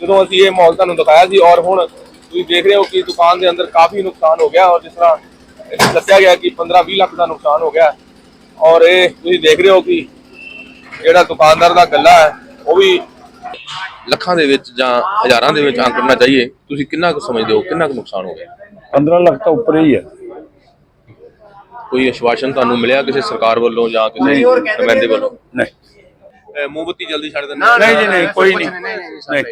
ਜਦੋਂ ਅਸੀਂ ਇਹ ਮਾਹੌਲ ਤੁਹਾਨੂੰ ਦਿਖਾਇਆ ਸੀ ਔਰ ਹੁਣ ਤੁਸੀਂ ਦੇਖ ਰਹੇ ਹੋ ਕਿ ਦੁਕਾਨ ਦੇ ਅੰਦਰ ਕਾਫੀ ਨੁਕਸਾਨ ਹੋ ਗਿਆ ਔਰ ਜਿਸ ਤਰ੍ਹਾਂ ਦੱਸਿਆ ਗਿਆ ਕਿ 15-20 ਲੱਖ ਦਾ ਨੁਕਸਾਨ ਹੋ ਗਿਆ। ਔਰ ਇਹ ਤੁਸੀਂ ਦੇਖ ਰਹੇ ਹੋ ਕਿ ਜਿਹੜਾ ਦੁਕਾਨਦਾਰ ਦਾ ਗੱਲਾ ਹੈ ਉਹ ਵੀ ਲੱਖਾਂ ਦੇ ਵਿੱਚ ਜਾਂ ਹਜ਼ਾਰਾਂ ਦੇ ਵਿੱਚ ਅੰਕੜਨਾ ਚਾਹੀਏ। ਤੁਸੀਂ ਕਿੰਨਾ ਕੁ ਸਮਝਦੇ ਹੋ ਕਿੰਨਾ ਕੁ ਨੁਕਸਾਨ ਹੋ ਗਿਆ? 15 ਲੱਖ ਤੋਂ ਉੱਪਰ ਹੀ ਹੈ। ਕੋਈ ਆਸ਼ਵਾਸਨ ਤੁਹਾਨੂੰ ਮਿਲਿਆ ਕਿਸੇ ਸਰਕਾਰ ਵੱਲੋਂ ਜਾਂ ਕਿਸੇ। ਨੁਮਾਇੰਦੇ ਵੱਲੋਂ ਨਹੀਂ। ਮੋਮਬੱਤੀ ਜਲਦੀ ਛੱਡ ਦਿੰਦੇ ਨਹੀਂ ਜੀ ਨਹੀਂ। ਕੋਈ ਨਹੀਂ ਨਹੀਂ।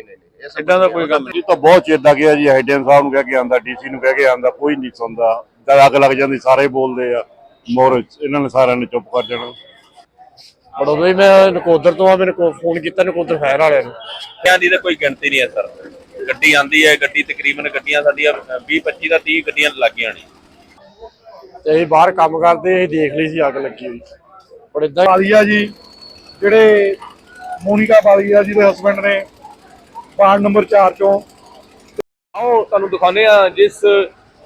ਇਦਾਂ ਦਾ ਕੋਈ ਗੱਲ ਨਹੀਂ। ਤਾਂ ਬਹੁਤ ਚਿਰ ਦਾ ਗਿਆ ਜੀ ਹੈਡਨ ਸਾਹਿਬ ਨੂੰ ਕਹਿ ਕੇ ਆਂਦਾ ਡੀਸੀ ਨੂੰ ਕਹਿ ਕੇ ਆਂਦਾ ਕੋਈ ਨਹੀਂ ਸੁਣਦਾ। ਜਦ ਅੱਗ ਲੱਗ ਜਾਂਦੀ ਸਾਰੇ ਬੋਲਦੇ ਆ ਮੋਰ ਇਹਨਾਂ ਨੇ ਸਾਰਿਆਂ ਨੇ ਚੁੱਪ ਕਰ ਜਾਣਾ। ਹੀ ਮੈਂ ਨਕੋਦਰ ਤੋਂ ਆ ਮੈਨੂੰ ਫੋਨ ਕੀਤਾ ਨਕੋਦਰ ਫਾਇਰ ਵਾਲਿਆਂ ਨੂੰ। ਗੱਡੀਆਂ ਦੀ ਤਾਂ ਕੋਈ ਗਿਣਤੀ ਨਹੀਂ ਹੈ ਸਰ। ਗੱਡੀ ਆਂਦੀ ਹੈ ਗੱਡੀ ਤਕਰੀਬਨ ਗੱਡੀਆਂ ਸਾਡੀਆਂ 20 25 ਦਾ 30 ਗੱਡੀਆਂ ਲੱਗੀਆਂ ਨੇ। ਤੇ ਅਸੀਂ ਬਾਹਰ ਕੰਮ ਕਰਦੇ ਅਸੀਂ ਦੇਖ ਲਈ ਸੀ ਅੱਗ ਲੱਗੀ ਹੋਈ। ਪਰ ਇਦਾਂ ਬਾਲੀਆ ਜੀ ਜਿਹੜੇ ਮੋਨਿਕਾ ਬਾਲੀਆ ਜੀ ਦੇ ਹਸਬੰਡ ਨੇ ਵਾਰਡ ਨੰਬਰ 4 ਚੋਂ। ਆਓ, ਤੁਹਾਨੂੰ ਦਿਖਾਉਂਦੇ ਆ ਜਿਸ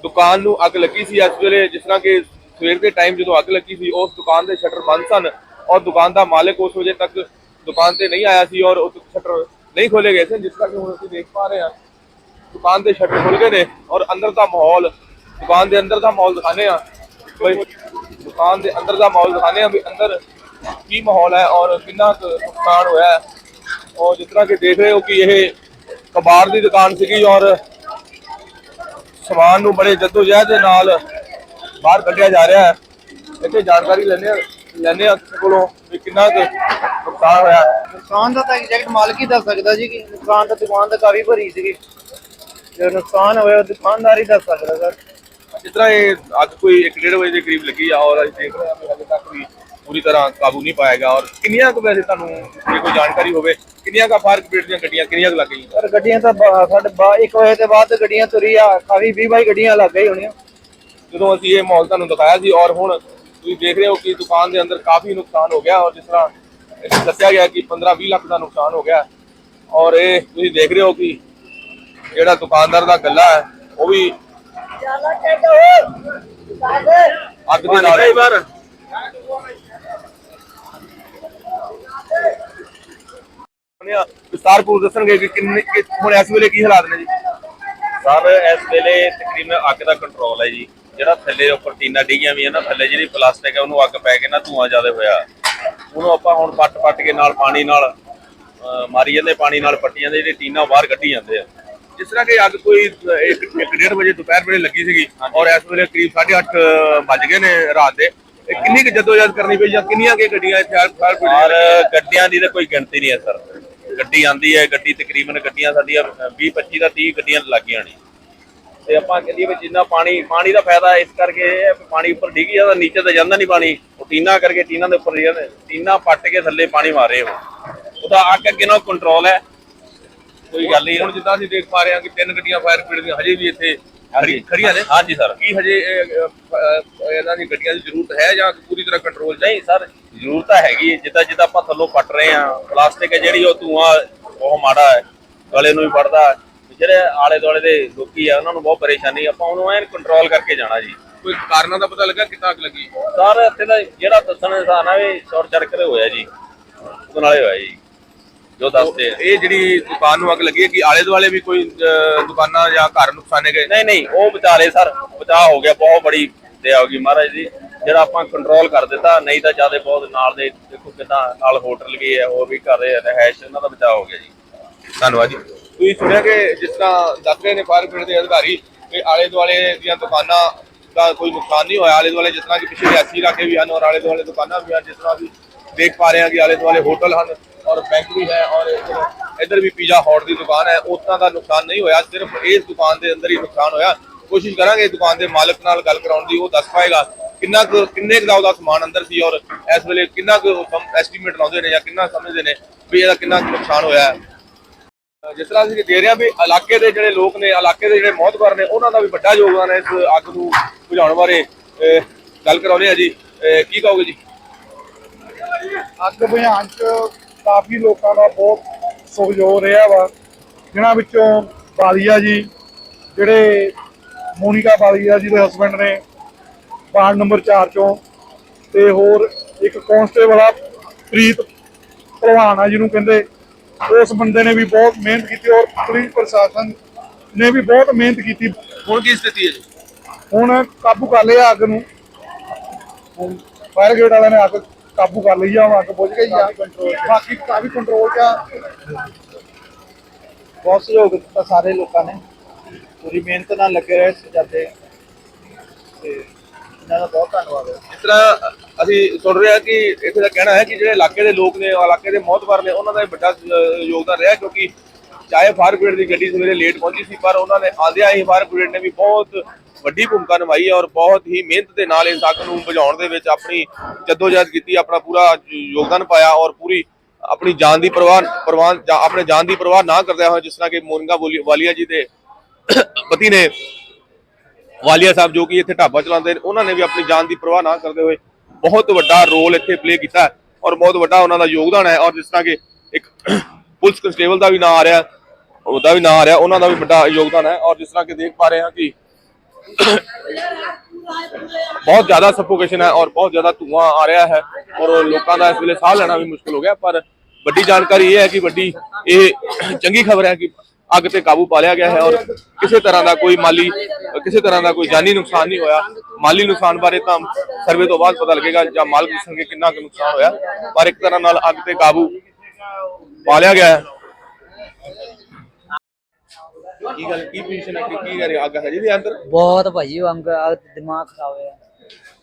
ਦੁਕਾਨ ਨੂੰ ਅੱਗ ਲੱਗੀ ਸੀ ਇਸ ਵੇਲੇ, ਜਿਸ ਤਰ੍ਹਾਂ ਕਿ ਸਵੇਰ ਦੇ ਟਾਈਮ ਜਦੋਂ ਅੱਗ ਲੱਗੀ ਸੀ, ਉਸ ਦੁਕਾਨ ਦੇ ਸ਼ਟਰ ਬੰਦ ਸਨ ਔਰ ਦੁਕਾਨ ਦਾ ਮਾਲਕ ਉਸ ਵਜੇ ਤੱਕ ਦੁਕਾਨ ਤੇ ਨਹੀਂ ਆਇਆ ਸੀ ਔਰ ਉਹ ਸ਼ਟਰ ਨਹੀਂ ਖੋਲੇ ਗਏ ਸਨ ਜਿਸ ਤਰ੍ਹਾਂ ਕਿ ਹੁਣ ਅਸੀਂ ਦੇਖ ਪਾ ਰਹੇ ਹਾਂ, ਦੁਕਾਨ ਦੇ ਸ਼ਟਰ ਖੁੱਲ ਗਏ ਨੇ ਔਰ ਅੰਦਰ ਦਾ ਮਾਹੌਲ, ਦੁਕਾਨ ਦੇ ਅੰਦਰ ਦਾ ਮਾਹੌਲ ਦਿਖਾਣੇ ਆ ਬਈ, ਦੁਕਾਨ ਦੇ ਅੰਦਰ ਦਾ ਮਾਹੌਲ ਦਿਖਾਣੇ ਆ ਵੀ ਅੰਦਰ ਕੀ ਮਾਹੌਲ ਹੈ ਔਰ ਕਿੰਨਾ ਕੁ ਨੁਕਸਾਨ ਹੋਇਆ ਹੈ। ਔਰ ਜਿਸ ਤਰ੍ਹਾਂ ਕਿ ਦੇਖ ਰਹੇ ਹੋ ਕਿ ਇਹ ਕਬਾੜ ਦੀ ਦੁਕਾਨ ਸੀਗੀ ਔਰ ਸਮਾਨ ਨੂੰ ਬੜੇ ਜੱਦੋ-ਜਹਿਦ ਦੇ ਨਾਲ ਬਾਹਰ ਕੱਢਿਆ ਜਾ ਰਿਹਾ ਹੈ। ਇੱਥੇ ਜਾਣਕਾਰੀ ਲੈਣੇ ਲੈਣੇ ਆ ਕੋਲੋਂ ਵੀ ਕਿੰਨਾ ਕੁ ਨੁਕਸਾਨ ਹੋਇਆ। ਨੁਕਸਾਨ ਦਾ ਤਾਂ ਐਗਜ਼ੈਕਟ ਮਾਲਕ ਹੀ ਦੱਸ ਸਕਦਾ ਜੀ ਕਿ ਨੁਕਸਾਨ ਤਾਂ ਦੁਕਾਨ ਤਾਂ ਕਾਫੀ ਭਰੀ ਸੀਗੀ। ਜੇ ਨੁਕਸਾਨ ਹੋਇਆ ਉਹ ਦੁਕਾਨਦਾਰ ਹੀ ਦੱਸ ਸਕਦਾ ਸਰ। ਜਿਸ ਤਰ੍ਹਾਂ ਇਹ ਅੱਗ ਕੋਈ 1:30 ਵਜੇ ਦੇ ਕਰੀਬ ਲੱਗੀ ਆ ਔਰ ਅਸੀਂ ਦੇਖ ਰਹੇ ਹਾਂ ਕਿ ਹਜੇ ਤੱਕ ਵੀ ਪੂਰੀ ਤਰ੍ਹਾਂ ਕਾਬੂ ਨਹੀਂ ਪਾਇਆ ਗਿਆ ਔਰ ਕਿੰਨੀਆਂ ਕੁ ਵੈਸੇ ਤੁਹਾਨੂੰ ਜੇ ਕੋਈ ਜਾਣਕਾਰੀ ਹੋਵੇ ਕਿੰਨੀਆਂ ਕੁ ਫਾਇਰ ਬ੍ਰਿਗੇਡ ਦੀਆਂ ਗੱਡੀਆਂ ਕਿੰਨੀਆਂ ਕੁ ਲੱਗ ਗਈਆਂ? ਪਰ ਗੱਡੀਆਂ ਤਾਂ ਬਾ- ਸਾਡੇ 1 ਵਜੇ ਤੋਂ ਬਾਅਦ ਗੱਡੀਆਂ ਤੁਰੀ ਆ ਕਾਫੀ 20 ਬਾਈ ਗੱਡੀਆਂ ਲੱਗ ਗਈ ਹੋਣੀਆਂ। ਜਦੋਂ ਅਸੀਂ ਇਹ ਮਾਹੌਲ ਤੁਹਾਨੂੰ ਦਿਖਾਇਆ ਸੀ ਔਰ ਹੁਣ ਤੁਸੀਂ ਦੇਖ ਰਹੇ ਹੋ ਕਿ ਦੁਕਾਨ ਦੇ ਅੰਦਰ ਕਾਫੀ ਨੁਕਸਾਨ ਹੋ ਗਿਆ ਔਰ ਜਿਸ ਤਰ੍ਹਾਂ ਇੱਥੇ ਦੱਸਿਆ ਗਿਆ ਕਿ 15-20 ਲੱਖ ਦਾ ਨੁਕਸਾਨ ਹੋ ਗਿਆ। ਔਰ ਇਹ ਤੁਸੀਂ ਦੇਖ ਰਹੇ ਹੋ ਕਿ ਜਿਹੜਾ ਦੁਕਾਨਦਾਰ ਦਾ ਗੱਲਾ ਹੈ ਉਹ ਵੀ ਅੱਗ ਦੇ ਨਾਲ ਵਿਸਤਾਰਪੂਰ ਦੱਸਣਗੇ ਕਿ ਕਿੰਨੇ ਕਿ ਹੁਣ ਇਸ ਵੇਲੇ ਕੀ ਹਾਲਾਤ ਨੇ ਜੀ? ਸਰ ਇਸ ਵੇਲੇ ਤਕਰੀਬਨ ਅੱਗ ਦਾ ਕੰਟਰੋਲ ਹੈ ਜੀ। ਜਿਹੜਾ ਥੱਲੇ ਉੱਪਰ ਟੀਨਾ ਡਿੱਗੀਆਂ ਵੀ ਹੈ ਨਾ ਥੱਲੇ ਜਿਹੜੀ ਪਲਾਸਟਿਕ ਹੈ ਉਹਨੂੰ ਅੱਗ ਪੈ ਕੇ ਨਾ ਧੂਆਂ ਜ਼ਿਆਦਾ ਹੋਇਆ। ਉਹਨੂੰ ਆਪਾਂ ਹੁਣ ਪੱਟ ਪੱਟ ਕੇ ਨਾਲ ਪਾਣੀ ਨਾਲ ਮਾਰੀ ਜਾਂਦੇ ਪਾਣੀ ਨਾਲ ਪੱਟੀ ਜਾਂਦੇ ਜਿਹੜੇ ਟੀਨਾ ਬਾਹਰ ਕੱਢੀ ਜਾਂਦੇ ਆ। ਜਿਸ ਤਰ੍ਹਾਂ ਕਿ ਅੱਗ ਕੋਈ 1:30 ਵਜੇ ਦੁਪਹਿਰ ਵੇਲੇ ਲੱਗੀ ਸੀਗੀ ਔਰ ਇਸ ਵੇਲੇ ਕਰੀਬ 8:30 ਵੱਜ ਗਏ ਨੇ ਰਾਤ ਦੇ। ਇਹ ਕਿੰਨੀ ਕੁ ਜਦੋਜਹਿਦ ਕਰਨੀ ਪਈ ਜਾਂ ਕਿੰਨੀਆਂ ਕਿ ਗੱਡੀਆਂ ਇੱਥੇ ਫਾਇਰ ਔਰ ਬ੍ਰਿਗੇਡ ਗੱਡੀਆਂ ਦੀ ਤਾਂ ਕੋਈ ਗਿਣਤੀ ਨਹੀਂ ਹੈ ਸਰ। ਗੱਡੀ ਆਂਦੀ ਹੈ ਗੱਡੀ ਤਕਰੀਬਨ ਗੱਡੀਆਂ ਸਾਡੀਆਂ 20 25 ਦਾ 30 ਗੱਡੀਆਂ ਲੱਗੀਆਂ ਨੇ। ਤੇ ਆਪਾਂ ਕਹਿੰਦੀ ਵੀ ਜਿੰਨਾ ਪਾਣੀ ਪਾਣੀ ਦਾ ਫਾਇਦਾ ਇਸ ਕਰਕੇ ਇਹ ਹੈ ਵੀ ਪਾਣੀ ਉੱਪਰ ਡਿੱਗ ਜਾਂਦਾ ਨੀਚੇ ਤਾਂ ਜਾਂਦਾ ਨਹੀਂ ਪਾਣੀ। ਉਹ ਟੀਨਾ ਕਰਕੇ ਟੀਨਾ ਦੇ ਉੱਪਰ ਜਾਂਦੇ ਟੀਨਾ ਪੱਟ ਕੇ ਥੱਲੇ ਪਾਣੀ ਮਾਰੇ ਉਹ। ਉਹਦਾ ਅੱਗ ਅੱਗੇ ਨਾਲ ਕੰਟਰੋਲ ਹੈ। ਕੋਈ ਗੱਲ ਨਹੀਂ। ਹੁਣ ਜਿੱਦਾਂ ਅਸੀਂ ਦੇਖ ਪਾ ਰਹੇ ਹਾਂ ਕਿ ਤਿੰਨ ਗੱਡੀਆਂ ਫਾਇਰ ਬ੍ਰਿਗੇਡ ਦੀਆਂ ਹਜੇ ਵੀ ਇੱਥੇ ਖੜੀ ਹਾਂਜੀ ਸਰ। ਕੀ ਹਜੇ ਇਹ, ਅਹ, ਅਹ, ਇਹਨਾਂ ਦੀ ਗੱਡੀਆਂ ਦੀ ਜ਼ਰੂਰਤ ਹੈ ਜਾਂ ਪੂਰੀ ਤਰ੍ਹਾਂ ਕੰਟਰੋਲ ਨਹੀਂ ਸਰ ਜ਼ਰੂਰਤ ਤਾਂ ਹੈਗੀ ਹੈ। ਜਿੱਦਾਂ ਜਿੱਦਾਂ ਆਪਾਂ ਥੱਲੋਂ ਪੱਟ ਰਹੇ ਆ ਪਲਾਸਟਿਕ ਹੈ ਜਿਹੜੀ ਉਹ ਧੂਆਂ ਬਹੁਤ ਮਾੜਾ ਹੈ। ਗਲੇ ਨੂੰ ਵੀ ਫੜਦਾ ਹੈ। ਜਿਹੜੇ ਆਲੇ ਦੁਆਲੇ ਦੇ ਲੋਕੀ ਆ ਉਹਨਾਂ ਨੂੰ ਬਹੁਤ ਪਰੇਸ਼ਾਨੀ। ਆਪਾਂ ਉਹਨੂੰ ਐਨ ਕੰਟਰੋਲ ਕਰਕੇ ਜਾਣਾ ਜੀ। ਕੋਈ ਕਾਰਨਾਂ ਦਾ ਪਤਾ ਲੱਗਾ ਕਿੰਨਾ ਅੱਗ ਲੱਗੀ? ਸਰ ਇੱਥੇ ਦਾ ਜਿਹੜਾ ਦੱਸਣ ਦੇ ਨਾਲ ਵੀ ਸ਼ਾਰਟ ਸਰਕਟ ਹੋਇਆ ਜੀ। ਉਹਦੇ ਨਾਲੇ ਹੋਇਆ ਜੀ। ਜੋ ਦੱਸਦੇ ਆ। ਇਹ ਜਿਹੜੀ ਦੁਕਾਨ ਨੂੰ ਅੱਗ ਲੱਗੀ ਹੈ ਕਿ ਆਲੇ ਦੁਆਲੇ ਵੀ ਕੋਈ ਦੁਕਾਨਾਂ ਜਾਂ ਘਰ ਨੁਕਸਾਨੇ ਗਏ? ਨਹੀਂ ਨਹੀਂ ਉਹ ਵਿਚਾਰੇ ਸਰ। ਬਚਾਅ ਹੋ ਗਿਆ ਬਹੁਤ ਬੜੀ ਦੇ ਹੋ ਗਈ ਮਹਾਰਾਜ ਜੀ। ਜਿਹੜਾ ਆਪਾਂ ਕੰਟਰੋਲ ਕਰ ਦਿੱਤਾ ਨਹੀਂ ਤਾਂ ਜ਼ਿਆਦਾ ਬਹੁਤ ਨਾਲ ਦੇ ਦੇਖੋ ਕਿਦਾਂ ਨਾਲ ਹੋਟਲ ਵੀ ਹੈ ਹੋਰ ਵੀ ਕਰ ਰਹਿਸ਼ ਉਹਨਾਂ ਦਾ ਬਚਾਅ ਹੋ ਗਿਆ ਜੀ। ਧੰਨਵਾਦ ਜੀ। ਤੁਸੀਂ ਸੁਣਿਆ ਕਿ ਜਿਸ ਤਰ੍ਹਾਂ ਦੱਸ ਰਹੇ ਨੇ ਫਾਇਰ ਬ੍ਰਿਗੇਡ ਦੇ ਅਧਿਕਾਰੀ ਕਿ ਆਲੇ ਦੁਆਲੇ ਦੀਆਂ ਦੁਕਾਨਾਂ ਦਾ ਕੋਈ ਨੁਕਸਾਨ ਨਹੀਂ ਹੋਇਆ। ਆਲੇ ਦੁਆਲੇ ਜਿਸ ਤਰ੍ਹਾਂ ਕਿ ਪਿੱਛੇ ਰਿਆਸੀ ਇਲਾਕੇ ਵੀ ਹਨ ਔਰ ਆਲੇ ਦੁਆਲੇ ਦੁਕਾਨਾਂ ਵੀ ਹਨ ਜਿਸ ਤਰ੍ਹਾਂ ਅਸੀਂ ਦੇਖ ਪਾ ਰਹੇ ਹਾਂ ਕਿ ਆਲੇ ਦੁਆਲੇ ਹੋਟਲ ਹਨ। ਔਰ ਬੈਂਕ ਹੈ ਔਰ ਇੱਧਰ- ਵੀ ਪੀਜ਼ਾ ਹੌਟ ਦੀ ਦੁਕਾਨ ਹੈ ਉਤਾਂ ਦਾ ਨੁਕਸਾਨ ਨਹੀਂ ਹੋਇਆ, ਸਿਰਫ ਇਸ ਦੁਕਾਨ ਦੇ ਅੰਦਰ ਹੀ ਨੁਕਸਾਨ ਹੋਇਆ। ਕੋਸ਼ਿਸ਼ ਕਰਾਂਗੇ ਦੁਕਾਨ ਦੇ ਮਾਲਕ ਨਾਲ ਗੱਲ ਕਰਾਉਣ ਦੀ, ਉਹ ਦੱਸ ਪਾਏਗਾ ਕਿੰਨਾ ਕਿੰਨੇ ਦਾ ਉਹਦਾ ਸਮਾਨ ਅੰਦਰ ਸੀ ਔਰ ਇਸ ਵੇਲੇ ਕਿੰਨਾ ਕੁ ਐਸਟੀਮੇਟ ਲਾਉਂਦੇ ਨੇ ਜਾਂ ਕਿੰਨਾ ਸਮਝਦੇ ਨੇ ਵੀ ਇਹਦਾ ਕਿੰਨਾ ਨੁਕਸਾਨ ਹੋਇਆ ਜਿਸ ਤਰ੍ਹਾਂ ਅਸੀਂ ਦੇ ਰਹੇ ਹਾਂ ਵੀ ਇਲਾਕੇ ਦੇ ਜਿਹੜੇ ਲੋਕ ਨੇ, ਇਲਾਕੇ ਦੇ ਜਿਹੜੇ ਮੌਤਬਰ ਨੇ, ਉਹਨਾਂ ਦਾ ਵੀ ਵੱਡਾ ਯੋਗਦਾਨ ਹੈ ਇਸ ਅੱਗ ਨੂੰ ਬੁਝਾਉਣ ਬਾਰੇ। ਗੱਲ ਕਰਾਉਂਦੇ ਆ ਜੀ। ਕੀ ਕਹੋਗੇ ਜੀ? ਅੱਗ ਬੁਝਾਉਣ ਚ ਕਾਫੀ ਲੋਕਾਂ ਦਾ ਬਹੁਤ ਸਹਿਯੋਗ ਰਿਹਾ ਵਾ। ਜਿਨ੍ਹਾਂ ਵਿੱਚੋਂ ਬਾਲੀਆ ਜੀ ਜਿਹੜੇ ਮੋਨਿਕਾ ਬਾਲੀਆ ਜੀ ਦੇ ਹਸਬੰਡ ਨੇ ਵਾਰਡ ਨੰਬਰ 4 ਚੋਂ ਤੇ ਹੋਰ ਇੱਕ ਕਾਂਸਟੇਬਲ ਆ ਪ੍ਰੀਤ ਭਲਵਾਨ ਆ ਜਿਹਨੂੰ ਕਹਿੰਦੇ। ਉਸ ਬੰਦੇ ਨੇ ਵੀ ਬਹੁਤ ਮਿਹਨਤ ਕੀਤੀ ਔਰ ਪੁਲਿਸ ਪ੍ਰਸ਼ਾਸਨ ਨੇ ਵੀ ਬਹੁਤ ਮਿਹਨਤ ਕੀਤੀ। ਹੁਣ ਕੀ ਸਥਿਤੀ ਹੈ ਜੀ? ਹੁਣ ਕਾਬੂ ਕਰ ਲਿਆ ਅੱਗ ਨੂੰ। ਫਾਇਰ ਗੇਟ ਵਾਲਿਆਂ ਨੇ ਅੱਗ ਕਾਬੂ ਕਰ ਲਈ ਆ ਹੁਣ ਅੱਗ ਬੁਝ ਗਈ ਆ। ਬਾਕੀ ਕਾਫੀ ਕੰਟਰੋਲ ਚ ਆ। ਬਹੁਤ ਸਹਿਯੋਗ ਦਿੱਤਾ ਸਾਰੇ ਲੋਕਾਂ ਨੇ। ਪੂਰੀ ਮਿਹਨਤ ਨਾਲ ਲੱਗੇ ਰਹੇ ਸਜਾਦੇ। ਤੇ ਇਹਨਾਂ ਦਾ ਬਹੁਤ ਧੰਨਵਾਦ ਹੈ। ਜਿਸ ਤਰ੍ਹਾਂ ਅਸੀਂ ਸੁਣ ਰਹੇ ਹਾਂ ਕਿ ਇੱਥੇ ਦਾ ਕਹਿਣਾ ਹੈ ਕਿ ਜਿਹੜੇ ਇਲਾਕੇ ਦੇ ਲੋਕ ਨੇ ਇਲਾਕੇ ਦੇ ਮੌਤਬਰ ਨੇ ਉਹਨਾਂ ਦਾ ਵੀ ਵੱਡਾ ਯੋਗਦਾਨ ਰਿਹਾ ਕਿਉਂਕਿ ਚਾਹੇ ਫਾਇਰ ਬ੍ਰਿਗੇਡ ਦੀ ਗੱਡੀ ਸਵੇਰੇ ਲੇਟ ਪਹੁੰਚੀ ਸੀ ਪਰ ਉਹਨਾਂ ਨੇ ਆਂਦਿਆਂ ਹੀ ਫਾਇਰ ਬ੍ਰਿਗੇਡ ਨੇ ਵੀ ਬਹੁਤ ਵੱਡੀ ਭੂਮਿਕਾ ਨਿਭਾਈ ਹੈ ਔਰ ਬਹੁਤ ਹੀ ਮਿਹਨਤ ਦੇ ਨਾਲ ਇਸ ਅੱਗ ਨੂੰ ਬੁਝਾਉਣ ਦੇ ਵਿੱਚ ਆਪਣੀ ਜਦੋਜਹਿਦ ਕੀਤੀ, ਆਪਣਾ ਪੂਰਾ ਯੋਗਦਾਨ ਪਾਇਆ ਔਰ ਪੂਰੀ ਆਪਣੀ ਜਾਨ ਦੀ ਪਰਵਾਹ ਪਰਵਾਹ ਆਪਣੇ ਜਾਨ ਦੀ ਪਰਵਾਹ ਨਾ ਕਰਦਿਆਂ ਹੋਏ ਜਿਸ ਤਰ੍ਹਾਂ ਕਿ ਮੋਨਗਾ ਵਾਲੀ- ਵਾਲੀਆ ਜੀ ਦੇ ਪਤੀ ਨੇ ਵਾਲੀਆ ਸਾਹਿਬ ਜੋ ਕਿ ਇੱਥੇ ਢਾਬਾ ਚਲਾਉਂਦੇ ਨੇ, ਉਹਨਾਂ ਨੇ ਵੀ ਆਪਣੀ ਜਾਨ ਦੀ ਪਰਵਾਹ ਨਾ ਕਰਦੇ ਹੋਏ ਬਹੁਤ ਵੱਡਾ ਰੋਲ ਇੱਥੇ ਪਲੇ ਕੀਤਾ ਔਰ ਬਹੁਤ ਵੱਡਾ ਉਹਨਾਂ ਦਾ ਯੋਗਦਾਨ ਹੈ ਔਰ ਜਿਸ ਤਰ੍ਹਾਂ ਕਿ ਇੱਕ ਪੁਲਿਸ ਕਨਸਟੇਬਲ ਦਾ ਵੀ ਨਾਂ ਆ ਰਿਹਾ, ਉਹਦਾ ਵੀ ਨਾਂ ਆ ਰਿਹਾ, ਉਹਨਾਂ ਦਾ ਵੀ ਵੱਡਾ ਯੋਗਦਾਨ ਹੈ ਔਰ ਜਿਸ ਤਰ੍ਹਾਂ ਕਿ ਦੇਖ ਪਾ ਰਹੇ ਹਾਂ ਕਿ ਬਹੁਤ ਜ਼ਿਆਦਾ ਸਫੋਕੇਸ਼ਨ ਹੈ ਔਰ ਬਹੁਤ ਜ਼ਿਆਦਾ ਧੂਆਂ ਆ ਰਿਹਾ ਹੈ ਔਰ ਲੋਕਾਂ ਦਾ ਇਸ ਵੇਲੇ ਸਾਹ ਲੈਣਾ ਵੀ ਮੁਸ਼ਕਲ ਹੋ ਗਿਆ, ਪਰ ਵੱਡੀ ਜਾਣਕਾਰੀ ਇਹ ਹੈ ਕਿ ਵੱਡੀ, ਇਹ ਚੰਗੀ ਖਬਰ ਹੈ ਕਿ ਅੱਗ ਤੇ ਕਾਬੂ ਪਾ ਲਿਆ ਗਿਆ ਹੈ ਔਰ ਕਿਸੇ ਤਰ੍ਹਾਂ ਦਾ ਕੋਈ ਮਾਲੀ, ਕਿਸੇ ਤਰ੍ਹਾਂ ਦਾ ਕੋਈ ਜਾਨੀ ਨੁਕਸਾਨ ਨਹੀਂ ਹੋਇਆ। ਮਾਲੀ ਨੁਕਸਾਨ ਬਾਰੇ ਤਾਂ ਸਰਵੇ ਤੋਂ ਬਾਅਦ ਪਤਾ ਲੱਗੇਗਾ ਜਾਂ ਮਾਲ ਪੁੱਛਣਗੇ ਕਿੰਨਾ ਕੁ ਨੁਕਸਾਨ ਹੋਇਆ। ਪਰ ਇੱਕ ਤਰ੍ਹਾਂ ਨਾਲ ਅੱਗ ਤੇ ਕਾਬੂ ਪਾ ਲਿਆ ਗਿਆ ਹੈ। ਕੀ ਗੱਲ ਕੀ ਪੋਜੀਸ਼ਨ ਹੈ? ਕਿ ਕੀ ਕਰ ਰਿਹਾ ਅੱਗ ਹੈ ਜੀ ਅੰਦਰ? ਬਹੁਤ ਭਾਜੀ ਉਹ ਅੰਗ ਆ ਦਿਮਾਗ ਖਰਾਬ ਹੋਇਆ।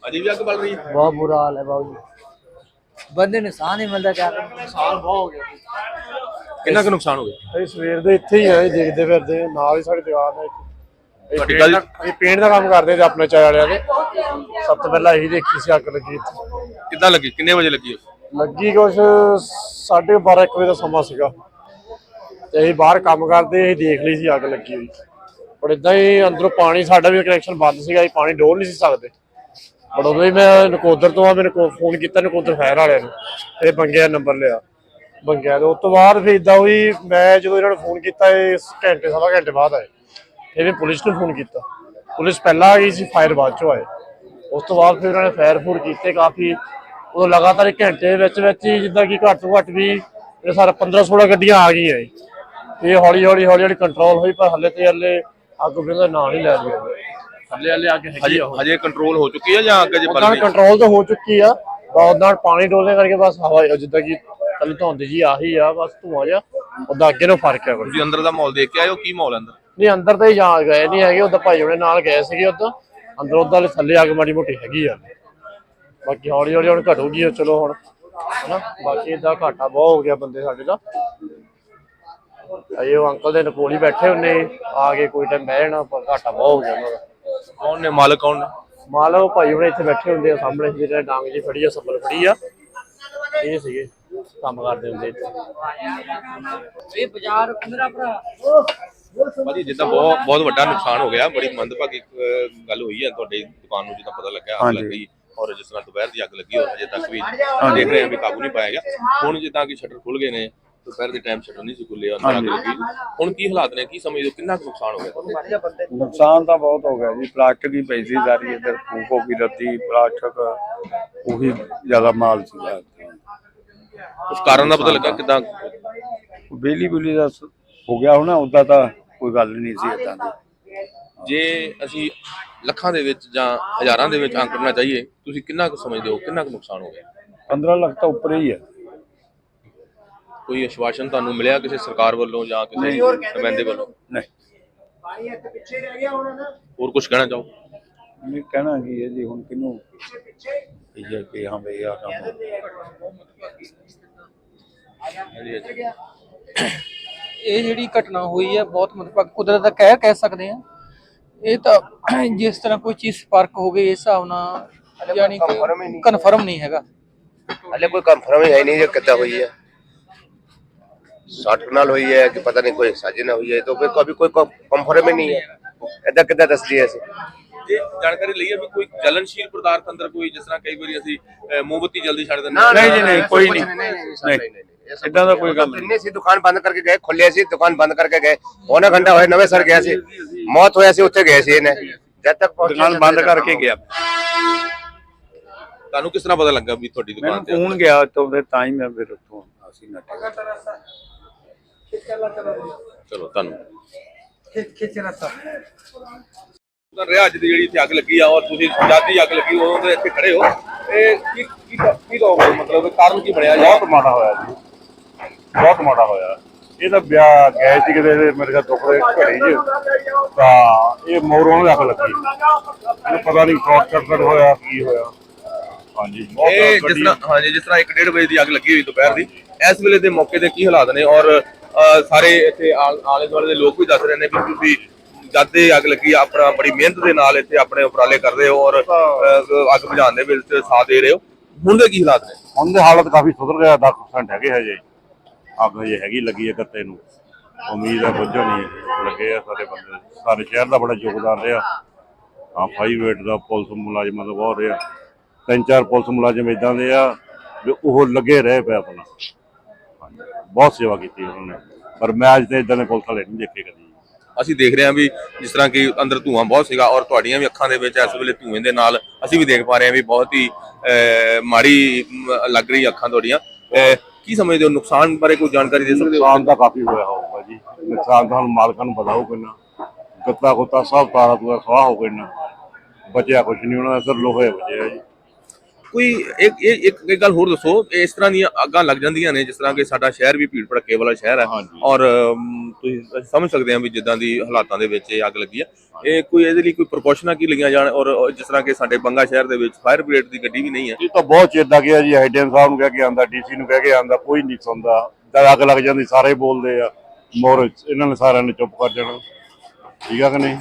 ਅਜੇ ਵੀ ਅੱਗ ਬਲ ਰਹੀ ਹੈ? ਬਹੁਤ ਬੁਰਾ ਹਾਲ ਹੈ ਬਾਬੂ ਜੀ। ਬੰਦੇ ਨੂੰ ਸਾਹ ਨਹੀਂ ਮਿਲਦਾ ਕਿਆ ਕਰਾਂ ਨੁਕਸਾਨ ਬਹੁਤ ਹੋ ਗਿਆ ਕਿੰਨਾ ਕੁ ਨੁਕਸਾਨ ਹੋ ਗਿਆ? ਅਸੀਂ ਸਵੇਰ ਦੇ ਇੱਥੇ ਹੀ ਆਏ ਦੇਖਦੇ ਫਿਰਦੇ ਹਾਂ। ਨਾਲ ਹੀ ਸਾਡੀ ਦੁਕਾਨ ਹੈ ਇੱਥੇ। ਅਸੀਂ ਪੇਂਟ ਦਾ- ਅਸੀਂ ਪੇਂਟ ਦਾ ਕੰਮ ਕਰਦੇ ਤੇ ਆਪਣੇ ਚਾਹ ਵਾਲਿਆਂ ਦੇ। ਸਭ ਤੋਂ ਪਹਿਲਾਂ ਇਹੀ ਦੇਖੀ ਸੀ ਅੱਗ ਲੱਗੀ ਇੱਥੇ। ਕਿੱਦਾਂ ਲੱਗੀ? ਕਿੰਨੇ ਵਜੇ ਲੱਗੀ? ਲੱਗੀ ਕੁਛ 12:30 ਇੱਕ ਵਜੇ ਦਾ ਸਮਾਂ ਸੀਗਾ। ਤੇ ਅਸੀਂ ਬਾਹਰ ਕੰਮ ਕਰਦੇ, ਅਸੀਂ ਦੇਖ ਲਈ ਸੀ, ਅੱਗ ਲੱਗੀ ਹੋਈ। ਪਰ ਇਦਾਂ ਹੀ ਅੰਦਰੋਂ ਪਾਣੀ, ਸਾਡਾ ਵੀ ਕਨੈਕਸ਼ਨ ਬੰਦ ਸੀਗਾ, ਅਸੀਂ ਪਾਣੀ ਡੋਲ ਨਹੀਂ ਸੀ ਸਕਦੇ। ਪਰ ਉਦੋਂ ਹੀ ਮੈਂ ਨਕੋਦਰ ਤੋਂ ਆ, ਮੈਨੂੰ ਫੋਨ ਕੀਤਾ, ਨਕੋਦਰ ਫਾਇਰ ਵਾਲਿਆਂ ਨੂੰ। ਇਹ ਬੰਗਿਆ ਨੰਬਰ ਲਿਆ। ਬੰਗਿਆ ਤੋਂ ਉਸ ਤੋਂ ਬਾਅਦ ਫਿਰ ਇਦਾਂ ਹੋਈ, ਮੈਂ ਜਦੋਂ ਇਹਨਾਂ ਨੂੰ ਫੋਨ ਕੀਤਾ, ਇਹ ਘੰਟੇ, ਸਵਾ ਘੰਟੇ ਬਾਅਦ ਆਏ। ਫਿਰ ਮੈਂ ਪੁਲਿਸ ਨੂੰ ਫੋਨ ਕੀਤਾ। ਪੁਲਿਸ ਪਹਿਲਾਂ ਆ ਗਈ ਸੀ ਫਾਇਰ ਬਾਅਦ ਚੋਂ ਆਏ। ਉਸ ਤੋਂ ਬਾਅਦ ਫਿਰ ਉਹਨਾਂ ਨੇ ਫਾਇਰ ਫੂਰ ਕੀਤੇ ਕਾਫੀ। ਉਹ ਲਗਾਤਾਰ ਘੰਟੇ ਦੇ ਵਿੱਚ ਵਿੱਚ ਹੀ ਜਿੱਦਾਂ ਕਿ ਘੱਟ ਤੋਂ ਘੱਟ ਵੀ, ਇਹ ਸਾਰਾ 15 16 ਗੱਡੀਆਂ ਆ ਗਈਆਂ ਇਹ ਹੌਲੀ ਹੌਲੀ ਹੌਲੀ ਹੌਲੀ ਕੰਟਰੋਲ ਹੋਈ ਪਰ ਹੱਲੇ ਤੇ ਹੱਲੇ ਅੱਗ ਬਿੰਦਾ ਨਾਂ ਨਹੀਂ ਲੈ ਰਹੀ ਹੱਲੇ ਹੱਲੇ ਅੱਗ ਹੈਗੀ ਹਜੇ ਆ ਉਹ। ਹਜੇ ਕੰਟਰੋਲ ਹੋ ਚੁੱਕੀ ਹੈ ਜਾਂ ਅੱਗੇ ਜੇ ਬਲ ਉਹਨਾਂ ਰਹੀ ਹੈ? ਕੰਟਰੋਲ ਤਾਂ ਹੋ ਚੁੱਕੀ ਆ। ਉਹਦਾਂ ਪਾਣੀ ਡੋਲਣੇ ਕਰਕੇ ਬਸ ਹਵਾ ਜਿੱਦਾਂ ਕਿ ਕੱਲ ਧੁੰਦ ਜੀ ਆਹੀ ਆ ਬਸ ਧੂਆਂ ਜਿਹਾ। ਉਹਦਾ ਅੱਗੇ ਨੂੰ ਫ਼ਰਕ ਹੈ ਕੋਈ। ਤੁਸੀਂ ਅੰਦਰ ਦਾ ਮਾਹੌਲ ਦੇਖ ਕੇ ਆਏ ਹੋ? ਕੀ ਮਾਹੌਲ ਹੈ ਅੰਦਰ? ਨਹੀਂ ਅੰਦਰ ਤਾਂ ਹੀ ਜਾ ਗਏ ਨਹੀਂ ਹੈਗੇ ਉਹਦਾ ਭਾਈ ਉਹਨੇ ਨਾਲ ਗਏ ਸੀਗੇ ਉਦੋਂ ਅੰਦਰ ਉਹਦਾ ਥੱਲੇ ਅੱਗ ਮਾੜੀ ਮੋਟੀ ਹੈਗੀ ਆ। ਬਾਕੀ ਹੌਲੀ ਹੌਲੀ ਹੁਣ ਘਟੂਗੀ ਉਹ ਚਲੋ ਹੁਣ ਹਨਾ? ਬਾਕੀ ਇਹਦਾ ਘਾਟਾ ਬਹੁਤ ਹੋ ਗਿਆ ਬੰਦੇ ਸਾਡੇ ਦਾ। ਅਜੇ ਉਹ ਅੰਕਲ ਦੇ ਕੋਲ ਹੀ ਬੈਠੇ ਹੁੰਨੇ ਆ ਕੇ ਕੋਈ ਟਾਈਮ ਬਹਿ ਜਾਣਾ ਪਰ ਘਾਟਾ ਬਹੁਤ ਹੋ ਗਿਆ ਉਹਨਾਂ ਦਾ। ਕੌਣ ਨੇ? ਮਾਲਕ ਕੌਣ ਨੇ? ਮੰਨ ਲਓ ਭਾਈ ਉਹਨੇ ਇੱਥੇ ਬੈਠੇ ਹੁੰਦੇ ਆ ਸਾਹਮਣੇ ਜਿਹੜੇ ਡਾਂਗ ਜੀ ਫੜੀ ਆ ਸੱਬਲ ਫੜੀ ਆ। ਇਹ ਸੀਗੇ ਕੰਮ ਕਰਦੇ ਹੁੰਦੇ ਇੱਥੇ। ਇਹ ਬਾਜ਼ਾਰ ਮੇਰਾ ਭਰਾ। ਭਾਜੀ ਜਿੱਦਾਂ ਬਹੁਤ ਬਹੁਤ ਵੱਡਾ ਨੁਕਸਾਨ ਹੋ ਗਿਆ ਬੜੀ ਮੰਦਭਾਗੀ ਅਹ, ਗੱਲ ਹੋਈ ਹੈ ਤੁਹਾਡੀ ਦੁਕਾਨ ਨੂੰ ਜਿੱਦਾਂ ਪਤਾ ਲੱਗਿਆ ਅੱਗ ਲੱਗ ਗਈ ਔਰ ਜਿਸ ਤਰ੍ਹਾਂ ਦੁਪਹਿਰ ਦੀ ਅੱਗ ਲੱਗੀ ਔਰ ਹਜੇ ਤੱਕ ਵੀ ਦੇਖ ਰਹੇ ਹਾਂ ਵੀ ਕਾਬੂ ਨਹੀਂ ਪਾਇਆ ਗਿਆ। ਹੁਣ ਜਿੱਦਾਂ ਕਿ ਸ਼ਟਰ ਖੁੱਲ ਗਏ ਨੇ ਦੁਪਹਿਰ ਦੇ ਟਾਈਮ ਨਹੀਂ ਸੀ ਅੰਦਰ ਅੱਗ ਲੱਗੀ ਹੁਣ ਕੀ ਹਾਲਾਤ ਨੇ? ਕੀ ਸਮਝਦੇ ਹੋ? ਕਿੰਨਾ ਕੁ ਨੁਕਸਾਨ ਹੋ ਗਿਆ? ਤੁਹਾਡਾ? ਨੁਕਸਾਨ ਤਾਂ ਬਹੁਤ ਹੋ ਗਿਆ ਜੀ। ਪਲਾਸਟਿਕ ਹੀ ਪਈ ਸੀ ਸਾਰੀ ਇੱਧਰ ਫੂਕ ਗਈ ਰੱਤੀ ਪਲਾਸਟਿਕ ਉਹੀ ਜ਼ਿਆਦਾ ਮਾਲ ਸੀਗਾ ਉਸ ਕਾਰਨ ਦਾ ਪਤਾ ਲੱਗਾ ਕਿਦਾਂ? ਬਿਜਲੀ ਬੁਲੀ ਦਾ ਹੋ ਗਿਆ ਹੋਣਾ ਉਦਾਂ ਤਾਂ ਕੋਈ ਗੱਲ ਨਹੀਂ ਸੀ ਇਦਾਂ ਦੀ। ਜੇ ਅਸੀਂ ਲੱਖਾਂ ਦੇ ਵਿੱਚ ਜਾਂ ਹਜ਼ਾਰਾਂ ਦੇ ਵਿੱਚ ਅੰਕ ਕਰਨਾ ਚਾਹੀਏ ਤੁਸੀਂ ਕਿੰਨਾ ਕੁ ਸਮਝਦੇ ਹੋ? ਕਿੰਨਾ ਕੁ ਨੁਕਸਾਨ ਹੋ ਗਿਆ? 15 ਲੱਖ ਤਾਂ ਉੱਪਰ ਹੀ ਹੈ। ਕੋਈ ਆਸ਼ਵਾਸਨ ਤੁਹਾਨੂੰ ਮਿਲਿਆ ਕਿਸੇ ਸਰਕਾਰ ਵੱਲੋਂ ਜਾਂ ਕਿਸੇ ਨੁਮਾਇੰਦੇ ਵੱਲੋਂ? ਨਹੀਂ। ਹੋਰ ਕੁਝ ਕਹਿਣਾ ਚਾਹੋ? ਨਹੀਂ ਕਹਿਣਾ ਕੀ ਹੈ ਜੀ ਹੁਣ ਕਿਨੂੰ ਇਹ ਕਿ ਹਾਂ ਬਈ ਆ। ਕੰਮ ਗਿਆ। ਇਹ ਜਿਹੜੀ ਘਟਨਾ ਹੋਈ ਹੈ ਬਹੁਤ ਮਤਲਬ ਕੁਦਰਤ ਦਾ ਕਹਿਰ ਕਹਿ ਸਕਦੇ ਆ ਇਹ ਤਾਂ ਜਿਸ ਤਰ੍ਹਾਂ ਕੋਈ ਚੀਜ਼ ਸਪਾਰਕ ਹੋ ਗਈ ਇਸ ਹਿਸਾਬ ਨਾਲ ਯਾਨੀ ਕਿ ਕਨਫਰਮ ਨਹੀਂ ਹੈਗਾ। ਹਲੇ ਕੋਈ ਕੰਫਰਮ ਹੀ ਹੈ ਨਹੀਂ ਜੇ ਕਿੱਦਾਂ ਹੋਈ ਹੈ। ਸ਼ਾਰਟ ਨਾਲ ਹੋਈ ਹੈ ਕਿ ਪਤਾ ਨਹੀਂ ਕੋਈ ਸਾਜੇ ਨਾ ਹੋਈ ਹੈ ਤਾਂ ਕੋਈ ਕभी ਕੋਈ ਕੰਫਰਮ ਹੀ ਨਹੀਂ ਹੈ। ਇਦਾਂ ਕਿਦਾਂ ਦੱਸਦੀ ਹੈ ਅਸੀਂ? ਜੇ ਜਾਣਕਾਰੀ ਲਈ ਹੈ ਵੀ ਕੋਈ ਜਲਨਸ਼ੀਲ ਪਦਾਰਥ ਅੰਦਰ ਕੋਈ ਜਿਸ ਤਰ੍ਹਾਂ ਕਈ ਵਾਰੀ ਅਸੀਂ ਮੋਮਬਤੀ ਜਲਦੀ ਛੱਡ ਦਿੰਦੇ ਹਾਂ। ਨਹੀਂ ਨਹੀਂ ਕੋਈ ਨਹੀਂ ਨਹੀਂ। ਇਦਾਂ ਦਾ ਕੋਈ ਗੱਲ ਨਹੀਂ। ਸੀ ਦੁਕਾਨ ਬੰਦ ਕਰਕੇ ਗਏ ਖੁੱਲੇ ਸੀ ਦੁਕਾਨ ਬੰਦ ਕਰਕੇ ਗਏ। ਉਹਨਾਂ ਘੰਟਾ ਹੋਏ ਨਵੇਂ ਸਰ ਗਿਆ ਸੀ। ਮੌਤ ਹੋਇਆ ਸੀ ਉੱਥੇ ਗਏ ਸੀ ਇਹਨੇ। ਜਦ ਤੱਕ ਦੁਕਾਨ ਬੰਦ ਕਰਕੇ ਗਿਆ। ਤੁਹਾਨੂੰ ਕਿਸ ਤਰ੍ਹਾਂ ਪਤਾ ਲੱਗਾ ਵੀ ਤੁਹਾਡੀ ਦੁਕਾਨ ਤੇ ਫੋਨ ਗਿਆ ਤਾਂ ਹੀ ਮੈਂ ਫਿਰ ਉੱਥੋਂ ਅਸੀਂ ਨਾ ਚਲੋ ਤੁਹਾਨੂੰ ਤਾਂ। ਰਿਹਾ ਅੱਜ ਦੀ ਜਿਹੜੀ ਇੱਥੇ ਅੱਗ ਲੱਗੀ ਆ ਔਰ ਤੁਸੀਂ ਜਦ ਦੀ ਅੱਗ ਲੱਗੀ ਉਦੋਂ ਦੇ ਇੱਥੇ ਖੜੇ ਹੋ। ਇਹ ਕੀ ਕੀ ਕੀ ਕਹੋਗੇ? ਮਤਲਬ ਕਾਰਨ ਕੀ ਬਣਿਆ? ਜਾਂ ਬਹੁਤ ਮਾੜਾ ਹੋਇਆ ਜੀ। ਬਹੁਤ ਮਾੜਾ ਹੋਇਆ। ਇਹ ਤਾਂ ਵਿਆਹ ਗਏ ਸੀ ਕਿਤੇ ਇਹਦੇ ਮੇਰੇ ਖਿਆਲ ਦੇ ਘੜੀ 'ਚ ਤਾਂ ਇਹ ਮੋਰੋਂ ਨੂੰ ਅੱਗ ਲੱਗੀ। ਇਹਨੂੰ ਪਤਾ ਨਹੀਂ ਸ਼ਾਰਟ ਸਰਕਟ ਹੋਇਆ ਕੀ ਹੋਇਆ। ਹਾਂਜੀ ਬਹੁਤ ਇਹ ਜਿਸ ਤਰ੍ਹਾਂ ਹਾਂਜੀ ਜਿਸ ਤਰ੍ਹਾਂ 1:30 ਵਜੇ ਦੀ ਅੱਗ ਲੱਗੀ ਹੋਈ ਦੁਪਹਿਰ ਦੀ ਇਸ ਵੇਲੇ ਦੇ ਮੌਕੇ ਤੇ ਕੀ ਹਾਲਾਤ ਨੇ? ਔਰ ਸਾਰੇ ਇੱਥੇ ਆਲੇ ਦੁਆਲੇ ਦੇ ਲੋਕ ਵੀ ਦੱਸ ਰਹੇ ਨੇ ਵੀ ਤੁਸੀਂ ਜਦ ਦੇ ਅੱਗ ਲੱਗੀ, ਆਪਣਾ ਬੜੀ ਮਿਹਨਤ ਦੇ ਨਾਲ ਇੱਥੇ ਆਪਣੇ ਉਪਰਾਲੇ ਕਰਦੇ ਹੋ ਔਰ ਅੱਗ ਬੁਝਾਉਣ ਦੇ ਵਿੱਚ ਸਾਥ ਦੇ ਰਹੇ ਹੋ। ਹੁਣ ਦੇ ਕੀ ਹਾਲਾਤ ਨੇ? ਹੁਣ ਦੇ ਹਾਲਤ ਕਾਫੀ ਸੁਧਰ ਗਿਆ 10% ਹੈਗੇ ਹਜੇ। ਅੱਗ ਹਜੇ ਹੈਗੀ, ਲੱਗੀ ਹੈ ਗੱਤੇ ਨੂੰ। ਉਮੀਦ ਹੈ ਬੁੱਝੋ ਨਹੀਂ ਲੱਗੇ ਆ ਸਾਰੇ ਬੰਦੇ। ਸਾਰੇ ਸ਼ਹਿਰ ਦਾ ਬੜਾ ਯੋਗਦਾਨ ਰਿਹਾ। ਆ ਫਾਈਵ ਦਾ ਪੁਲਿਸ ਮੁਲਾਜ਼ਮਾਂ ਦਾ ਬਹੁਤ ਰਿਹਾ। ਤਿੰਨ ਚਾਰ ਪੁਲਿਸ ਮੁਲਾਜ਼ਮ ਇਦਾਂ ਦੇ ਆ, ਵੀ ਉਹ ਲੱਗੇ ਰਹੇ ਪਏ ਆਪਣਾ। ਬਹੁਤ ਸੇਵਾ ਕੀਤੀ ਉਹਨਾਂ ਨੇ। ਪਰ ਮੈਂ ਅੱਜ ਤੇ ਇਦਾਂ ਦੇ ਪੁਲਿਸ ਵਾਲੇ ਨਹੀਂ ਦੇਖੇ ਕਦੀ। ਅਸੀਂ ਦੇਖ ਰਹੇ ਹਾਂ ਵੀ ਜਿਸ ਤਰ੍ਹਾਂ ਕਿ ਅੰਦਰ ਧੂਆਂ ਬਹੁਤ ਸੀਗਾ ਔਰ ਤੁਹਾਡੀਆਂ ਵੀ ਅੱਖਾਂ ਦੇ ਵਿੱਚ ਇਸ ਵੇਲੇ ਧੂਏ ਦੇ ਨਾਲ ਅਸੀਂ ਵੀ ਦੇਖ ਪਾ ਰਹੇ ਹਾਂ ਵੀ ਬਹੁਤ ਹੀ ਮਾੜੀ ਲੱਗ ਰਹੀ ਅੱਖਾਂ ਤੁਹਾਡੀਆਂ। ਕੀ ਸਮਝਦੇ ਹੋ? ਨੁਕਸਾਨ ਬਾਰੇ ਕੋਈ ਜਾਣਕਾਰੀ ਦੇ ਸਕਦੇ ਹੋ? ਨੁਕਸਾਨ ਤਾਂ ਕਾਫੀ ਹੋਇਆ ਹੋਊਗਾ ਜੀ। ਨੁਕਸਾਨ ਤਾਂ ਮਾਲਕਾਂ ਨੂੰ ਪਤਾ ਹੋਊਗਾ ਨਾ ਗੱਤਾ ਗੁੱਤਾ ਸਭ ਤਾਰਾ ਤੂਰਾ ਸਵਾਹ ਹੋ ਗਏ ਨਾ ਬਚਿਆ ਕੁਛ ਨਹੀਂ ਉਹਨਾਂ ਦਾ ਸਿਰ ਲੋਹੇ ਬਚੇ ਆ ਜੀ। ਕੋਈ ਇੱਕ ਇਹ ਇੱਕ ਇੱਕ ਗੱਲ ਹੋਰ ਦੱਸੋ ਇਸ ਤਰ੍ਹਾਂ ਦੀਆਂ ਅੱਗਾਂ ਲੱਗ ਜਾਂਦੀਆਂ ਨੇ ਜਿਸ ਤਰ੍ਹਾਂ ਕਿ ਸਾਡਾ ਸ਼ਹਿਰ ਵੀ ਭੀੜ ਭੜੱਕੇ ਵਾਲਾ ਸ਼ਹਿਰ ਹੈ। ਹਾਂਜੀ। ਔਰ ਅਮ, ਤੁਸੀਂ ਅਸੀਂ ਸਮਝ ਸਕਦੇ ਹਾਂ ਵੀ ਜਿੱਦਾਂ ਦੀ ਹਾਲਾਤਾਂ ਦੇ ਵਿੱਚ ਇਹ ਅੱਗ ਲੱਗੀ ਹੈ ਇਹ ਕੋਈ ਇਹਦੇ ਲਈ ਕੋਈ ਪ੍ਰੋਪੋਰਸ਼ਨਾਂ ਕੀ ਲਈਆਂ ਜਾਣ? ਔਰ ਔਰ ਜਿਸ ਤਰ੍ਹਾਂ ਕਿ ਸਾਡੇ ਬੰਗਾ ਸ਼ਹਿਰ ਦੇ ਵਿੱਚ ਫਾਇਰ ਬ੍ਰਿਗੇਡ ਦੀ ਗੱਡੀ ਵੀ ਨਹੀਂ ਹੈ। ਇਹ ਤਾਂ ਬਹੁਤ ਚਿਰ ਦਾ ਗਿਆ ਜੀ ਹੈਡਨ ਸਾਹਿਬ ਨੂੰ ਕਹਿ ਕੇ ਆਂਦਾ ਡੀਸੀ ਨੂੰ ਕਹਿ ਕੇ ਆਂਦਾ ਕੋਈ ਨਹੀਂ ਸੁਣਦਾ। ਜਦ ਅੱਗ ਲੱਗ ਜਾਂਦੀ ਸਾਰੇ ਬੋਲਦੇ ਆ। ਮੋਰ ਇਹਨਾਂ ਨੇ ਸਾਰਿਆਂ ਨੇ ਚੁੱਪ ਕਰ ਜਾਣਾ। ਠੀਕ ਆ ਕਿ ਨਹੀਂ?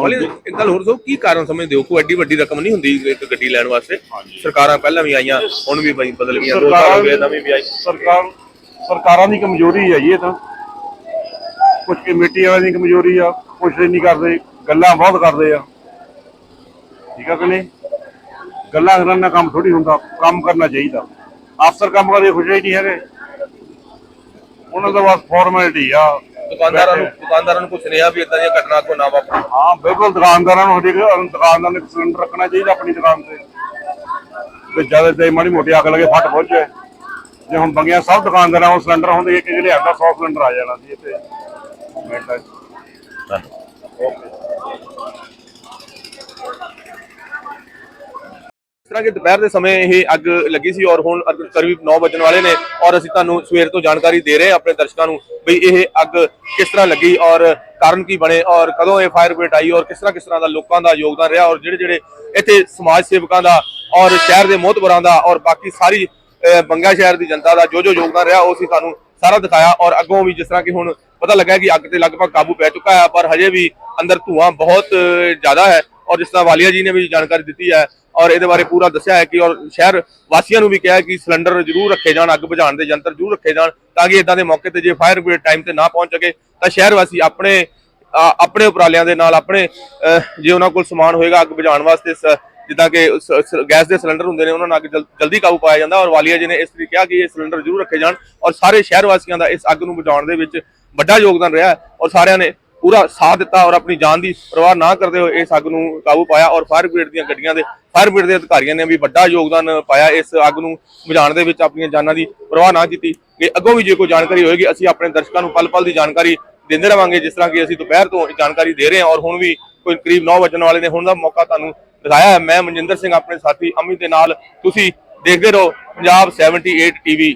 ਮਤਲਬ ਇੱਕ ਗੱਲ ਹੋਰ ਦੱਸੋ ਕੀ ਕਾਰਨ ਸਮਝਦੇ ਹੋ? ਕੋਈ ਐਡੀ ਵੱਡੀ ਰਕਮ ਨਹੀਂ ਹੁੰਦੀ ਇੱਕ ਗੱਡੀ ਲੈਣ ਵਾਸਤੇ? ਸਰਕਾਰਾਂ ਪਹਿਲਾਂ ਵੀ ਆਈਆਂ ਹੁਣ ਵੀ ਬਈ ਬਦਲ ਗਈਆਂ ਦੋ ਸਾਲ ਹੋ ਗਏ ਨਵੀਂ ਵੀ ਆਈ। ਸਰਕਾਰ ਸਰਕਾਰਾਂ ਦੀ ਕਮਜ਼ੋਰੀ ਹੈ ਜੀ ਇਹ ਤਾਂ। ਕੁਝ ਕਮੇਟੀ ਵਾਲਿਆਂ ਦੀ ਕਮਜ਼ੋਰੀ ਆ ਕੁਛ ਨਹੀਂ ਕਰਦੇ ਗੱਲਾਂ ਬਹੁਤ ਕਰਦੇ ਆ। ਠੀਕ ਆ ਕਿ ਨਹੀਂ? ਗੱਲਾਂ ਕਰਨ ਨਾਲ ਕੰਮ ਥੋੜੀ ਹੁੰਦਾ ਕੰਮ ਕਰਨਾ ਚਾਹੀਦਾ। ਅਫਸਰ ਕੰਮ ਕਰਦੇ ਖੁਸ਼ ਨਹੀਂ ਹੈਗੇ। ਉਹਨਾਂ ਦਾ ਬਸ ਫਾਰਮੈਲਿਟੀ ਆ। ਦੁਕਾਨਦਾਰਾਂ ਨੂੰ ਦੁਕਾਨਦਾਰਾਂ ਨੂੰ ਕੁਛ ਰਿਹਾ ਵੀ ਇਦਾਂ ਦੀਆਂ ਘਟਨਾ ਕੋ ਨਾ ਵਾਪਰਨ ਹਾਂ ਬਿਲਕੁਲ ਦੁਕਾਨਦਾਰਾਂ ਨੂੰ ਹਰੇਕ ਦੁਕਾਨਦਾਰ ਨੇ ਸਿਲੰਡਰ ਰੱਖਣਾ ਚਾਹੀਦਾ ਆਪਣੀ ਦੁਕਾਨ ਤੇ। ਤੇ ਜਦ ਤੇ ਮਾੜੀ ਮੋਟੀ ਅੱਗ ਲੱਗੇ ਫਟ ਪਹੁੰਚ ਜਾਏ। ਜੇ ਹੁਣ ਬੰਗਿਆ ਸਭ ਦੁਕਾਨਦਾਰਾਂ ਕੋਲ ਸਿਲੰਡਰ ਹੁੰਦੇ ਇੱਕ ਜਿਹੜੇ ਆਂਦਾ 100 ਸਿਲੰਡਰ ਆ ਜਾਣਾ ਸੀ ਇੱਥੇ। ਮਿੰਟਾਂ 'ਚ ਇਸ ਤਰ੍ਹਾਂ ਕਿ ਦੁਪਹਿਰ ਦੇ ਸਮੇਂ ਇਹ ਅੱਗ ਲੱਗੀ ਸੀ ਔਰ ਹੁਣ ਕਰੀਬ 9 ਵਜਣ ਵਾਲੇ ਨੇ ਔਰ ਅਸੀਂ ਤੁਹਾਨੂੰ ਸਵੇਰ ਤੋਂ ਜਾਣਕਾਰੀ ਦੇ ਰਹੇ ਹਾਂ ਆਪਣੇ ਦਰਸ਼ਕਾਂ ਨੂੰ ਵੀ ਇਹ ਅੱਗ ਕਿਸ ਤਰ੍ਹਾਂ ਲੱਗੀ ਔਰ ਕਾਰਨ ਕੀ ਬਣੇ ਔਰ ਕਦੋਂ ਇਹ ਫਾਇਰ ਬ੍ਰਿਗੇਡ ਆਈ ਔਰ ਕਿਸ ਤਰ੍ਹਾਂ ਕਿਸ ਤਰ੍ਹਾਂ ਦਾ ਲੋਕਾਂ ਦਾ ਯੋਗਦਾਨ ਰਿਹਾ ਔਰ ਜਿਹੜੇ ਜਿਹੜੇ ਇੱਥੇ ਸਮਾਜ ਸੇਵਕਾਂ ਦਾ ਔਰ ਸ਼ਹਿਰ ਦੇ ਮੋਹਤਬਰਾਂ ਦਾ ਔਰ ਬਾਕੀ ਸਾਰੀ ਅਹ, ਬੰਗਾ ਸ਼ਹਿਰ ਦੀ ਜਨਤਾ ਦਾ ਜੋ ਜੋ ਯੋਗਦਾਨ ਰਿਹਾ ਉਹ ਅਸੀਂ ਤੁਹਾਨੂੰ ਸਾਰਾ ਦਿਖਾਇਆ ਔਰ ਅੱਗੋਂ ਵੀ ਜਿਸ ਤਰ੍ਹਾਂ ਕਿ ਹੁਣ ਪਤਾ ਲੱਗਾ ਕਿ ਅੱਗ ਤੇ ਲਗਭਗ ਕਾਬੂ ਪੈ ਚੁੱਕਾ ਹੈ ਪਰ ਹਜੇ ਵੀ ਅੰਦਰ ਧੂਆਂ ਬਹੁਤ ਜ਼ਿਆਦਾ ਹੈ ਔਰ ਜਿਸ ਤਰ੍ਹਾਂ ਵਾਲੀਆ ਜੀ ਨੇ ਵੀ ਜਾਣਕਾਰੀ ਦਿੱਤੀ ਹੈ ਔਰ ਇਹਦੇ ਬਾਰੇ ਪੂਰਾ ਦੱਸਿਆ ਹੈ ਕਿ ਔਰ ਸ਼ਹਿਰ ਵਾਸੀਆਂ ਨੂੰ ਵੀ ਕਿਹਾ ਹੈ ਕਿ ਸਿਲੰਡਰ ਜ਼ਰੂਰ ਰੱਖੇ ਜਾਣ, ਅੱਗ ਬੁਝਾਉਣ ਦੇ ਯੰਤਰ ਜ਼ਰੂਰ ਰੱਖੇ ਜਾਣ ਤਾਂ ਕਿ ਇਦਾਂ ਦੇ ਮੌਕੇ ਤੇ ਜੇ ਫਾਇਰ ਬ੍ਰਿਗੇਡ ਟਾਈਮ ਤੇ ਨਾ ਪਹੁੰਚ ਸਕੇ ਤਾਂ ਸ਼ਹਿਰ ਵਾਸੀ ਆਪਣੇ ਆਪਣੇ ਉਪਰਾਲਿਆਂ ਦੇ ਨਾਲ ਆਪਣੇ ਜੇ ਉਹਨਾਂ ਕੋਲ ਸਮਾਨ ਹੋਏਗਾ ਅੱਗ ਬੁਝਾਉਣ ਵਾਸਤੇ ਸ- ਜਿੱਦਾਂ ਕਿ ਸ- ਗੈਸ ਦੇ ਸਿਲੰਡਰ ਹੁੰਦੇ ਨੇ ਉਹਨਾਂ ਨਾਲ ਅੱਗ ਜਲ- ਜਲਦੀ ਕਾਬੂ ਪਾਇਆ ਜਾਂਦਾ ਔਰ ਵਾਲੀਆ ਜੀ ਨੇ ਇਸ ਲਈ ਕਿਹਾ ਕਿ ਇਹ ਸਿਲੰਡਰ ਜ਼ਰੂਰ ਰੱਖੇ ਜਾਣ ਔਰ ਸਾਰੇ ਸ਼ਹਿਰ ਵਾਸੀਆਂ ਦਾ ਇਸ ਅੱਗ ਨੂੰ ਬੁਝਾਉਣ ਦੇ ਵਿੱਚ ਵੱਡਾ ਯੋਗਦਾਨ ਰਿਹਾ ਔਰ ਸਾਰਿਆਂ ਨੇ ਪੂਰਾ ਸਾਥ ਦਿੱਤਾ ਔਰ ਆਪਣੀ ਜਾਨ ਦੀ ਪਰਵਾਹ ਨਾ ਕਰਦੇ ਹੋਏ ਇਸ ਅੱਗ ਨੂੰ ਕਾਬੂ ਪਾਇਆ ਔਰ ਫਾਇਰ ਬ੍ਰਿਗੇਡ ਦੀਆਂ ਗੱਡੀਆਂ ਦੇ ਫਾਇਰ ਬ੍ਰਿਗੇਡ ਦੇ ਅਧਿਕਾਰੀਆਂ ਨੇ ਵੀ ਵੱਡਾ ਯੋਗਦਾਨ ਪਾਇਆ। ਇਸ ਅੱਗ ਨੂੰ ਬੁਝਾਉਣ ਦੇ ਵਿੱਚ ਆਪਣੀਆਂ ਜਾਨਾਂ ਦੀ ਪਰਵਾਹ ਨਾ ਕੀਤੀ। ਕਿ ਅੱਗੋਂ ਵੀ ਜੇ ਕੋਈ ਜਾਣਕਾਰੀ ਹੋਏਗੀ, ਅਸੀਂ ਆਪਣੇ ਦਰਸ਼ਕਾਂ ਨੂੰ ਪਲ-ਪਲ ਦੀ ਜਾਣਕਾਰੀ ਦਿੰਦੇ ਰਵਾਂਗੇ। ਜਿਸ ਤਰ੍ਹਾਂ ਕਿ ਅਸੀਂ ਦੁਪਹਿਰ ਤੋਂ ਇਹ ਜਾਣਕਾਰੀ ਦੇ ਰਹੇ ਹਾਂ ਔਰ ਹੁਣ ਵੀ ਕੋਈ ਕਰੀਬ 9 ਵਜਣ ਵਾਲੇ ਨੇ। ਹੁਣ ਦਾ ਮੌਕਾ ਤੁਹਾਨੂੰ ਦਿਖਾਇਆ ਹੈ। ਮੈਂ ਮਨਜਿੰਦਰ ਸਿੰਘ, ਆਪਣੇ ਸਾਥੀ ਅਮਿਤ ਦੇ ਨਾਲ ਤੁਸੀਂ ਦੇਖਦੇ ਰਹੋ ਪੰਜਾਬ 78 ਟੀਵੀ